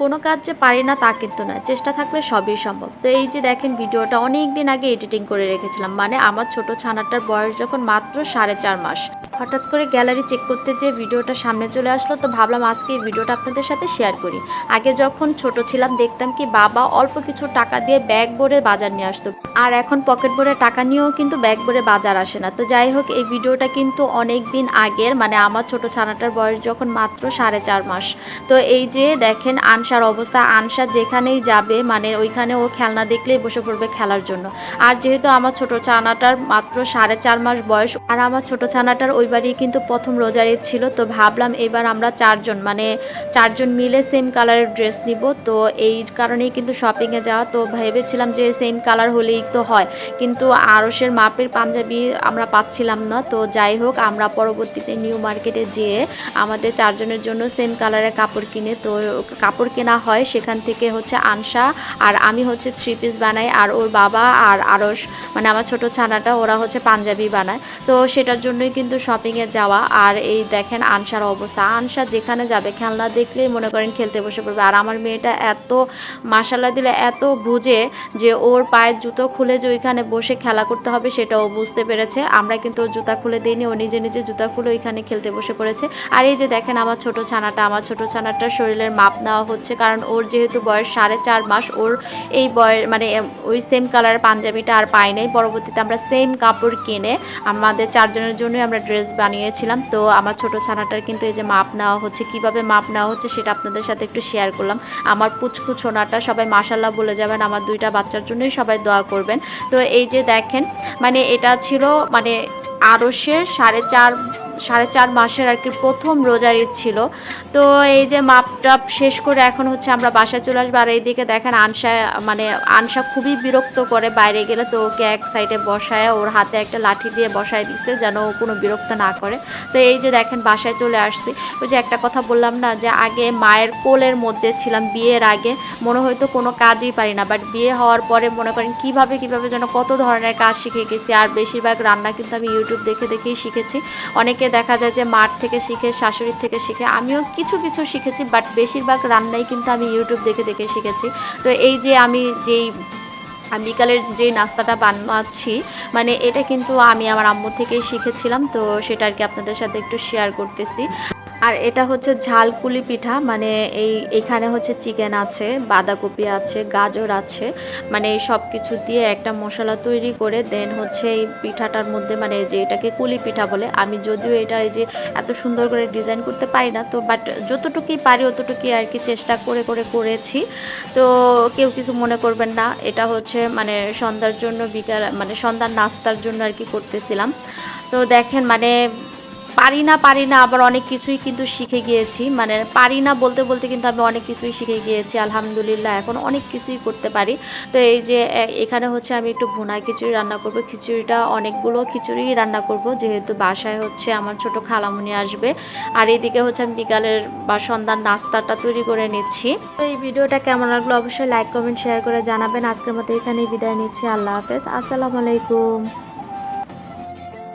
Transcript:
কোনো কাজ যে পারি না তা কিন্তু না চেষ্টা থাকলে সবই সম্ভব। তো এই যে দেখেন ভিডিওটা অনেক দিন আগে এডিটিং করে রেখেছিলাম মানে আমার ছোট ছানাটার বয়স যখন মাত্র সাড়ে চার মাস। হঠাৎ করে গ্যালারি চেক করতে যে ভিডিওটা সামনে চলে আসলো, তো ভাবলাম আজকে এই ভিডিওটা আপনাদের সাথে শেয়ার করি। আগে যখন ছোট ছিলাম দেখতাম কি বাবা অল্প কিছু টাকা দিয়ে ব্যাগ ভরে বাজার নিয়ে আসতো। আর এখন পকেট ভরে টাকা নিয়েও কিন্তু ব্যাগ ভরে বাজার আসে না। তো যাই হোক, এই ভিডিওটা কিন্তু অনেক দিন আগের মানে আমার ছোট ছানাটার বয়স যখন মাত্র সাড়ে চার মাস। তো এই যে দেখেন আনসার অবস্থা, আনসার যেখানেই যাবে মানে ওইখানে ও খেলনা দেখলেই বসে পড়বে খেলার জন্য। আর যেহেতু আমার ছোট ছানাটার মাত্র সাড়ে চার মাস বয়স, আর আমার ছোট ছানাটার ওই বাড়ি কিন্তু প্রথম রোজার ঈদ ছিল, তো ভাবলাম এবার আমরা চারজন মানে চারজন মিলে সেম কালারের ড্রেস নিব। তো এই কারণেই কিন্তু শপিংয়ে যাওয়া, তো ভেবেছিলাম যে সেম কালার হলেই তো হয়। কিন্তু আরসের মাপের পাঞ্জাবি আমরা পাচ্ছিলাম না, তো যাই হোক, আমরা পরবর্তীতে নিউ মার্কেটে যেয়ে আমাদের চারজনের জন্য সেম কালারের কাপড় কিনে, তো কাপড় কেনা হয়। সেখান থেকে হচ্ছে আনসা আর আমি হচ্ছে থ্রি পিস বানাই আর ওর বাবা আর আরস মানে আমার ছোট ছানাটা, ওরা হচ্ছে পাঞ্জাবি বানায়। তো সেটার জন্যই কিন্তু শপিংয়ে যাওয়া আর এই দেখেন আনসার অবস্থা। আনসা যেখানে যাবে, খেলনা দেখলেই মনে করেন খেলতে বসে পড়বে। আর আমার মেয়েটা এত মাসালা দিলে এত বুঝে যে ওর পায়ের জুতো খুলে যে ওইখানে বসে খেলা করতে হবে সেটা ও বুঝতে পেরেছে। আমরা কিন্তু ওর জুতা খুলে দিইনি, ও নিজে নিজে জুতা খুলে ওইখানে খেলতে বসে পড়েছে। আর এই যে দেখেন আমার ছোট ছানাটা, আমার ছোট ছানাটার শরীরের মাপ নেওয়া হচ্ছে, কারণ ওর যেহেতু বয়স সাড়ে চার মাস, ওর এই বয়স মানে ওই সেম কালার পাঞ্জাবিটা আর পাই নাই। পরবর্তীতে আমরা সেম কাপড় কিনে আমাদের চারজনের জন্যই আমরা ড্রেস বানিয়েছিলাম। তো আমার ছোট ছানাটার কিন্তু এই যে মাপ নেওয়া হচ্ছে, কীভাবে মাপ নেওয়া হচ্ছে সেটা আপনাদের সাথে একটু শেয়ার করলাম। আমার পুচকু ছোনাটা সবাই মাসাল্লাহ বলে যাবেন, আমার দুইটা বাচ্চার জন্যই সবাই দোয়া করবেন। তো এই যে দেখেন মানে এটা ছিল মানে আরসের সাড়ে চার সাড়ে চার মাসের আর কি প্রথম রোজার ঈদ ছিল। তো এই যে মাপ টাপ শেষ করে এখন হচ্ছে আমরা বাসায় চলে আসব। আর এইদিকে দেখেন আনসা মানে আনসা খুবই বিরক্ত করে বাইরে গেলে তো ওকে এক সাইডে বসায়, ওর হাতে একটা লাঠি দিয়ে বসায় দিচ্ছে যেন ও কোনো বিরক্ত না করে। তো এই যে দেখেন বাসায় চলে আসছি। ওই যে একটা কথা বললাম না যে আগে মায়ের কোলের মধ্যে ছিলাম বিয়ের আগে, মনে হয়তো কোনো কাজই পারি না। বাট বিয়ে হওয়ার পরে মনে করেন কীভাবে কীভাবে যেন কত ধরনের কাজ শিখে গেছি। আর বেশিরভাগ রান্না কিন্তু আমি ইউটিউব দেখে, দেখেই শিখেছি। অনেকে দেখা যায় যে মার থেকে শিখে শাশুড়ির থেকে শিখে, আমিও কিছু কিছু শিখেছি বাট বেশিরভাগ রান্নাই কিন্তু আমি ইউটিউব দেখে দেখে শিখেছি। তো এই যে আমি যেই বিকালের যে নাস্তাটা বানাচ্ছি মানে এটা কিন্তু আমি আমার আম্মু থেকেই শিখেছিলাম, তো সেটা আর কি আপনাদের সাথে একটু শেয়ার করতেছি। আর এটা হচ্ছে ঝালকুলি পিঠা মানে এই এখানে হচ্ছে চিকেন আছে, বাঁধাকপি আছে, গাজর আছে মানে এই সব কিছু দিয়ে একটা মশলা তৈরি করে দেন হচ্ছে এই পিঠাটার মধ্যে মানে যে এটাকে কুলি পিঠা বলে। আমি যদিও এটা এই যে এত সুন্দর করে ডিজাইন করতে পারি না তো বাট যতটুকুই পারি অতটুকুই আর কি চেষ্টা করে করে করেছি। তো কেউ কিছু মনে করবেন না, এটা হচ্ছে মানে সন্ধ্যার জন্য বিকাল মানে সন্ধ্যার নাস্তার জন্য আর কি করতেছিলাম। তো দেখেন মানে পারি না পারি না, আবার অনেক কিছুই কিন্তু শিখে গিয়েছি। মানে পারি না বলতে বলতে কিন্তু আমি অনেক কিছুই শিখে গিয়েছি, আলহামদুলিল্লাহ, এখন অনেক কিছুই করতে পারি। তো এই যে এখানে হচ্ছে আমি একটু ভুনা খিচুড়ি রান্না করব। খিচুড়িটা অনেকগুলো খিচুড়ি রান্না করব, যেহেতু বাসায় হচ্ছে আমার ছোট খালামুনি আসবে। আর এদিকে হচ্ছে আমি বিকালের বা সন্ধ্যার নাস্তাটা তৈরি করে নিচ্ছি। তো এই ভিডিওটা কেমন লাগল অবশ্যই লাইক কমেন্ট শেয়ার করে জানাবেন। আজকের মতো এখানেই বিদায় নিচ্ছি। আল্লাহ হাফেজ। আসসালামু আলাইকুম।